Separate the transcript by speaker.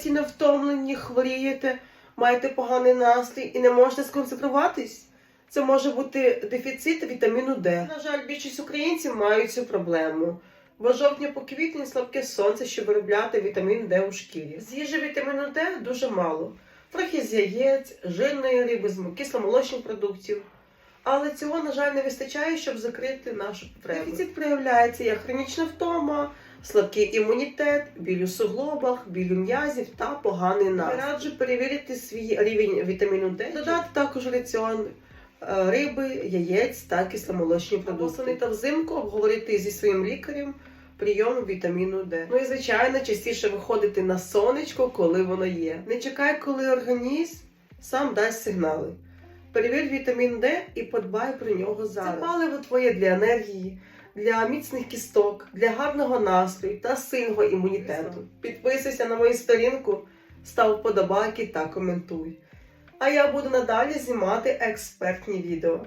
Speaker 1: постійно втомлені, хворієте, маєте поганий настрій і не можете сконцентруватись. Це може бути дефіцит вітаміну Д. На жаль, більшість українців мають цю проблему. Бо жовтня по квітні слабке сонце, щоб виробляти вітамін Д у шкірі. З їжі вітаміну Д дуже мало. Трохи з яєць, жирної риби, з кисломолочних продуктів. Але цього, на жаль, не вистачає, щоб закрити нашу потребу. Дефіцит проявляється як хронічна втома, слабкий імунітет, біль у суглобах, біль у м'язів та поганий настрій. Раджу перевірити свій рівень вітаміну Д, додати також раціон е, риби, яєць та кисломолочні продукти. Та взимку обговорити зі своїм лікарем прийом вітаміну Д. Ну і звичайно, частіше виходити на сонечко, коли воно є. Не чекай, коли організм сам дасть сигнали. Перевір вітамін Д і подбай про нього зараз. Це паливо твоє для енергії, для міцних кісток, для гарного настрою та сильного імунітету. Підписуйся на мою сторінку, став вподобайки та коментуй. А я буду надалі знімати експертні відео.